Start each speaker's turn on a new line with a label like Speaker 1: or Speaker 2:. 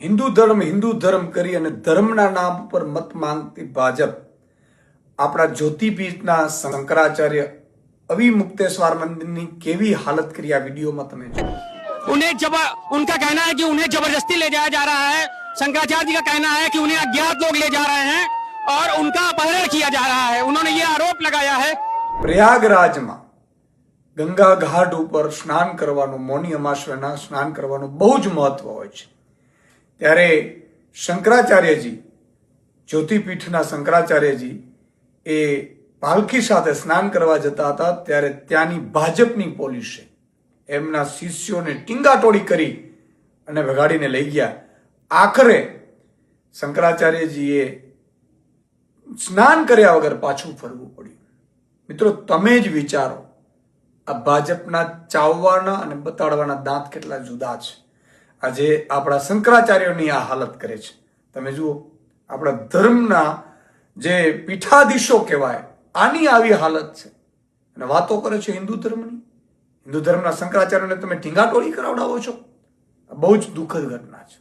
Speaker 1: હિન્દુ ધર્મ હિન્દુ ધર્મ કરી અને ધર્મના નામ પર મત માંગતી ભાજપ આપણા જ્યોતિપીઠના શંકરાચાર્ય અવિમુક્તેશ્વર મંદિરની કેવી હાલત કરી આ વિડીયોમાં તમે જુઓ
Speaker 2: उन्हें जबर उनका कहना है कि उन्हें जबरदस्ती ले जाया जा रहा है शंकराचार्य जी का कहना है कि उन्हें अज्ञात लोग ले जा रहे हैं और उनका अपहरण किया जा रहा है उन्होंने ये आरोप लगाया है
Speaker 1: પ્રયાગરાજમાં ગંગા ઘાટ ઉપર સ્નાન કરવાનું મૌની અમાસના સ્નાન કરવાનું બહુ જ મહત્વ હોય છે ત્યારે શંકરાચાર્યજી, જ્યોતિપીઠના શંકરાચાર્યજી એ પાલખી સાથે સ્નાન કરવા જતા હતા, ત્યારે ત્યાંની ભાજપની પોલીસે એમના શિષ્યોને ટીંગાટોળી કરી અને ભગાડીને લઈ ગયા. આખરે શંકરાચાર્યજીએ સ્નાન કર્યા વગર પાછું ફરવું પડ્યું. મિત્રો, તમે જ વિચારો, આ ભાજપના ચાવવાના અને બતાડવાના દાંત કેટલા જુદા છે. આજે આપણા શંકરાચાર્યોની આ હાલત કરે છે. તમે જુઓ, આપણા ધર્મના જે પીઠાધીશો કહેવાય, આની આવી હાલત છે. અને વાતો કરે છે હિન્દુ ધર્મની. હિન્દુ ધર્મના શંકરાચાર્યોને તમે ઢીંગાટોળી કરાવડાવો છો. બહુ જ દુઃખદ ઘટના છે.